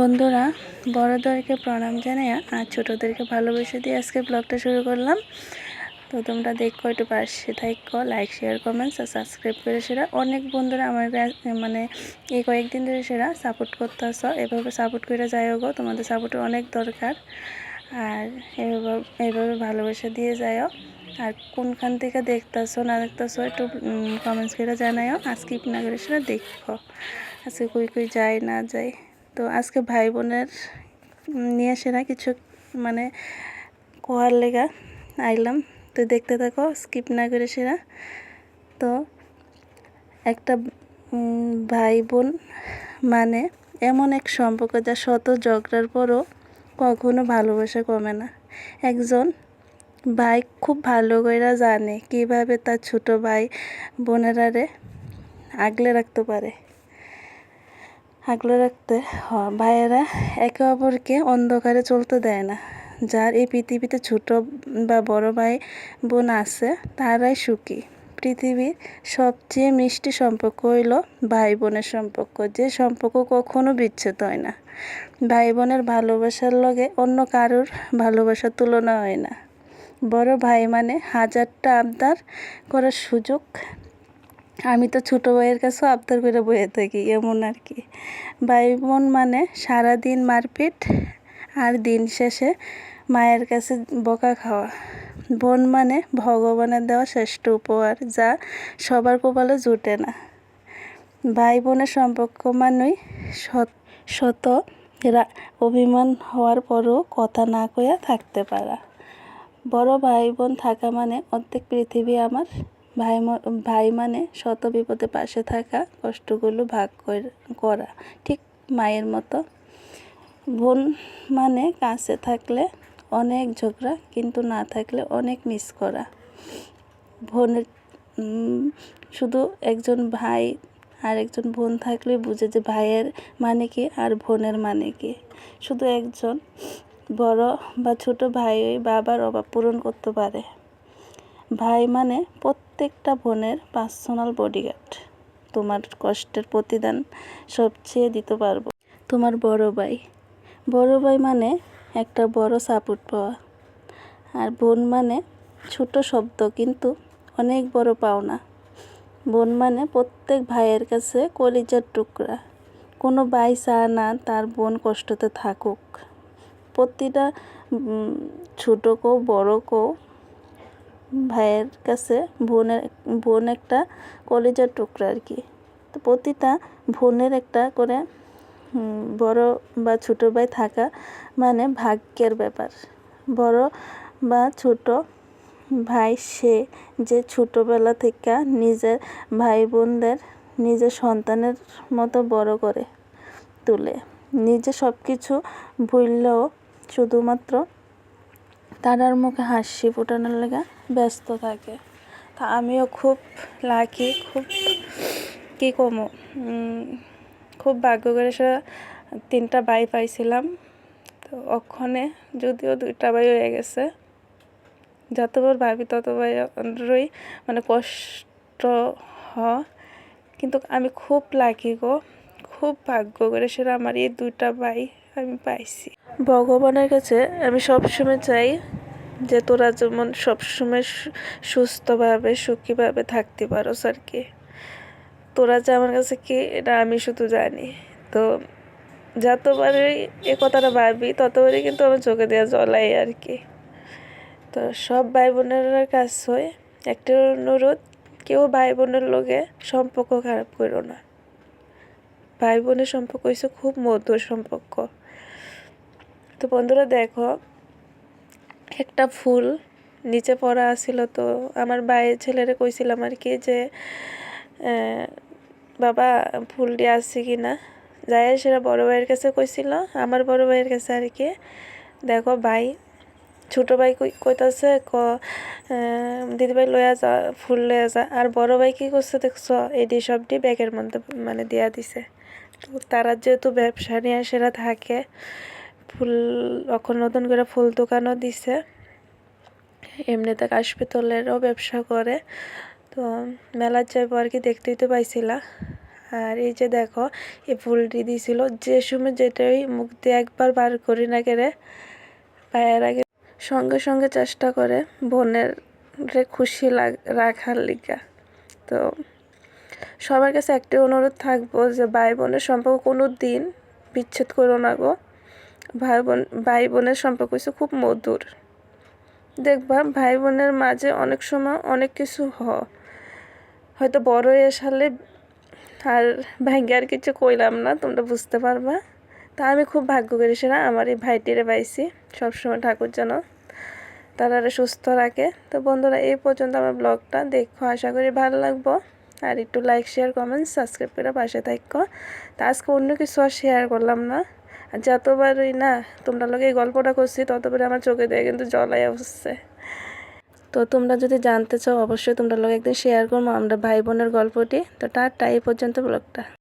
বন্ধুরা, বড়দেরকে প্রণাম জানাই আর ছোটোদেরকে ভালোবেসে দিয়ে আজকে ব্লগটা শুরু করলাম। তো তোমরা দেখো একটু পাশে থাকো লাইক শেয়ার কমেন্টস আর সাবস্ক্রাইব করে সেরা। অনেক বন্ধুরা আমার মানে এই কয়েকদিন ধরে সেরা সাপোর্ট করতে আসো এভাবে সাপোর্ট করে যাই গো তোমাদের সাপোর্টের অনেক দরকার। আর এভাবে এভাবে ভালোবেসে দিয়ে যাইও আর কোনখান থেকে দেখতেছো, না দেখতেছো, একটু কমেন্টস করে জানাইও। আজকে না করে সেটা দেখো। আজকে কই কই যায় না যায় তো আজকে ভাই বোনের নিয়ে সেরা কিছু মানে কোয়ার লেগা আইলাম। তো দেখতে থাকো স্কিপ না করে সেরা। তো একটা ভাই বোন মানে এমন এক সম্পর্ক যা শত ঝগড়ার পরও কখনো ভালোবাসা কমে না। একজন ভাই খুব ভালো করে জানে কীভাবে তার ছোট ভাই বোনেরারে আগলে রাখতে পারে। আগলে রাখতে হয়। ভাইয়েরা একে অপরকে অন্ধকারে চলতে দেয় না। যার এই পৃথিবীতে ছোট বা বড় ভাই বোন আছে, তারাই সুখী। পৃথিবীর সবচেয়ে মিষ্টি সম্পর্ক হইল ভাই বোনের সম্পর্ক, যে সম্পর্ক কখনো বিচ্ছেদ হয় না। ভাই বোনের ভালোবাসার লগে অন্য কারোর ভালোবাসার তুলনা হয় না। বড় ভাই মানে হাজারটা আবদার করার সুযোগ আমি তো ছোটো ভাইয়ের কাছেও আবদার করে বয়ে থাকি, এমন আর কি। ভাই বোন মানে সারাদিন মারপিট আর দিন শেষে মায়ের কাছে বকা খাওয়া। বোন মানে ভগবানের দেওয়া শ্রেষ্ঠ উপহার, যা সবার কপালে জুটে না। ভাই বোনের সম্পর্ক মানেই শত অভিমান হওয়ার পরও কথা না কইয়া থাকতে পারা। বড় ভাই বোন থাকা মানে অর্ধেক পৃথিবী আমার ভাই ভাই মানে শত বিপদে পাশে থাকা, কষ্টগুলো ভাগ করা। ঠিক মায়ের মতো। বোন মানে কাছে থাকলে অনেক ঝগড়া, কিন্তু না থাকলে অনেক মিস করা। বোনের শুধু একজন ভাই আর একজন বোন থাকলে বুঝে যে ভাইয়ের মানে কি আর বোনের মানে কি। শুধু একজন বড় বা ছোট ভাই বাবার অভাব পূরণ করতে পারে। ভাই মানে প্রত্যেকটা বোনের পার্সোনাল বডিগার্ড তোমার কষ্টের প্রতিদান সবচেয়ে দিতে পারব। তোমার বড় ভাই। বড় ভাই মানে একটা বড় সাপোর্ট পাওয়া। আর বোন মানে ছোট শব্দ কিন্তু অনেক বড় পাওনা। বোন মানে প্রত্যেক ভাইয়ের কাছে কলিজার টুকরা। কোনো ভাই চায় না তার বোন কষ্টতে থাকুক। প্রতিটা উম, ছোটো কেউ বড় কেউ ভাইয়ের কাছে বোনের, বোন একটা কলিজার টুকরা আর কি। তো প্রতিটা বোনের একটা করে বড় বা ছোট ভাই থাকা মানে ভাগ্যের ব্যাপার। বড় বা ছোট ভাই সে যে ছোটোবেলা থেকে নিজের ভাই বোনদের নিজের সন্তানের মতো বড় করে তুলে। নিজে সব কিছু ভুললেও শুধুমাত্র তারার মুখে হাসি ফোটানোর লেগে ব্যস্ত থাকে। তা আমিও খুব লাকি খুব কী কমো খুব ভাগ্য করে সে তিনটা বাই পাইছিলাম। তো ওখানে যদিও দুইটা বাই হয়ে গেছে, যতবার ভাবি ততবারই মানে কষ্ট হ কিন্তু আমি খুব লাকি গো, খুব ভাগ্য করে সেটা আমার এই দুইটা ভাই আমি পাইছি। ভগবানের কাছে আমি সবসময় চাই যে তোরা যেমন সবসময় সুস্থভাবে, সুখীভাবে থাকতে পারো আর কি তোরা যে আমার কাছে কি, এটা আমি শুধু জানি। তো যতবারই এ কথাটা ভাবি, ততবারই কিন্তু আমার চোখে দেওয়া জলাই আর কি। তো সব ভাই বোনের কাছ হয় একটা অনুরোধ, কেউ ভাই বোনের লোকে সম্পর্ক খারাপ করো না। ভাই বোনের সম্পর্ক হচ্ছে খুব মধুর সম্পর্ক। তো বন্ধুরা দেখো, একটা ফুল নিচে পড়া আছিল তো আমার ভাইয়ের ছেলেরে কইছিলাম আর কি যে বাবা ফুলটি আছে কি না যাই সেটা বড় ভাইয়ের কাছে কইছিল, আমার বড় ভাইয়ের কাছে আর কি। দেখো ভাই, ছোটো ভাই কই- কইতাছে, ক দিদি ভাই লয়া যা, ফুল লয়া যা। আর বড় ভাই কী করছে দেখছ এডি সবটি ব্যাগের মধ্যে মানে দিয়া দিছে। তো তারা যেহেতু ব্যবসা নিয়ে সেরা থাকে ফুল এখন নতুন করে ফুল দোকানও দিছে। এমনিতে কাশ পিতলেরও ব্যবসা করে। তো মেলার যাইব আর কি দেখতেই তো পাইছিলা। আর এই যে দেখো, এই ফুলটি দিছিল। যে সময় যেটাই মুখ দিয়ে একবার বার করি না কেড়ে, পায়ের আগে সঙ্গে সঙ্গে চেষ্টা করে বোনের খুশি লাগ, রাখার লিগা। তো সবার কাছে একটি অনুরোধ থাকব যে ভাই বোনের সম্পর্ক কোনো দিন বিচ্ছেদ করো না গো। ভাই বোন, ভাই বোনের সম্পর্ক হচ্ছে খুব মধুর। দেখবা, ভাই বোনের মাঝে অনেক সময় অনেক কিছু হ, হয়তো বড় সালে আর ভাগ্যে আর কিছু কইলাম না, তোমরা বুঝতে পারবা। তা আমি খুব ভাগ্য করেছিলাম আমার এই ভাইটিরে পাইছি, সবসময় ঠাকুর যেন তারা সুস্থ রাখে। তো বন্ধুরা, এই পর্যন্ত আমার ব্লগটা দেখো, আশা করি ভালো লাগবো। আর একটু লাইক শেয়ার কমেন্ট সাবস্ক্রাইব করে পাশে থাকো। তা আজকে অন্য কিছু আর শেয়ার করলাম না। যতবারই না, তোমরা লোক এই গল্পটা করছি ততবার আমার চোখে দেয় কিন্তু জলাই আসছে তো তোমরা যদি জানতে চাও, অবশ্যই তোমরা লোক একদিন শেয়ার করব আমরা ভাই বোনের গল্পটি। তো টাটা, এই পর্যন্ত ব্লগটা।